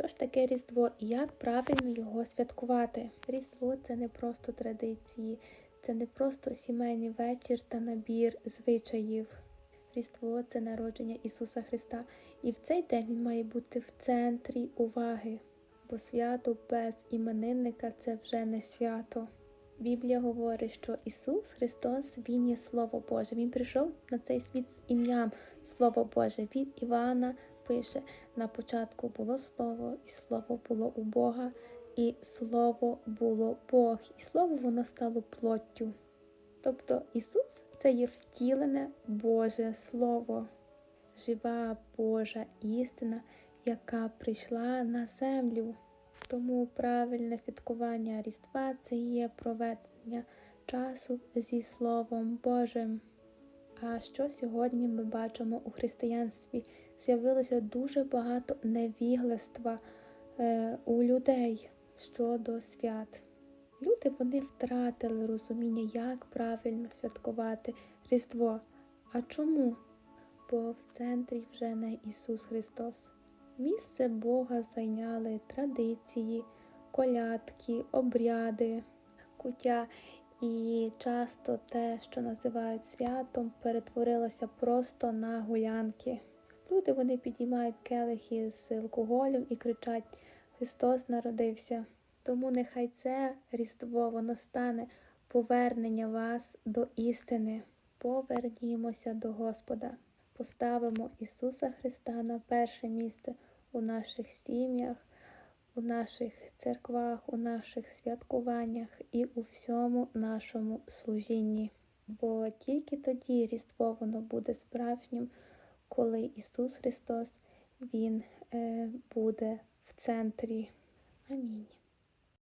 Що ж таке Різдво і як правильно його святкувати? Різдво це не просто традиції, це не просто сімейний вечір та набір звичаїв. Різдво це народження Ісуса Христа, і в цей день Він має бути в центрі уваги, бо свято без іменинника це вже не свято. Біблія говорить, що Ісус Христос Він є Слово Боже. Він прийшов на цей світ з ім'ям Слово Боже. Від Івана пише: на початку було Слово, і Слово було у Бога, і Слово було Бог, і Слово воно стало плоттю. Тобто Ісус це є втілене Боже Слово, жива Божа істина, яка прийшла на землю. Тому правильне святкування Різдва це є проведення часу зі Словом Божим. А що сьогодні ми бачимо у християнстві? З'явилося дуже багато невігластва е, у людей щодо свят. Люди вони втратили розуміння, як правильно святкувати Різдво. А чому? Бо в центрі вже не Ісус Христос. Місце Бога зайняли традиції, колядки, обряди, куття, і часто те, що називають святом, перетворилося просто на гулянки. Люди вони підіймають келихи з алкоголем і кричать Христос народився. Тому нехай це Різдво воно стане повернення вас до істини. Повернімося до Господа. Поставимо Ісуса Христа на перше місце у наших сім'ях, у наших церквах, у наших святкуваннях і у всьому нашому служінні. Бо тільки тоді Різдво воно буде справжнім, коли Ісус Христос Він е, буде в центрі. Амінь.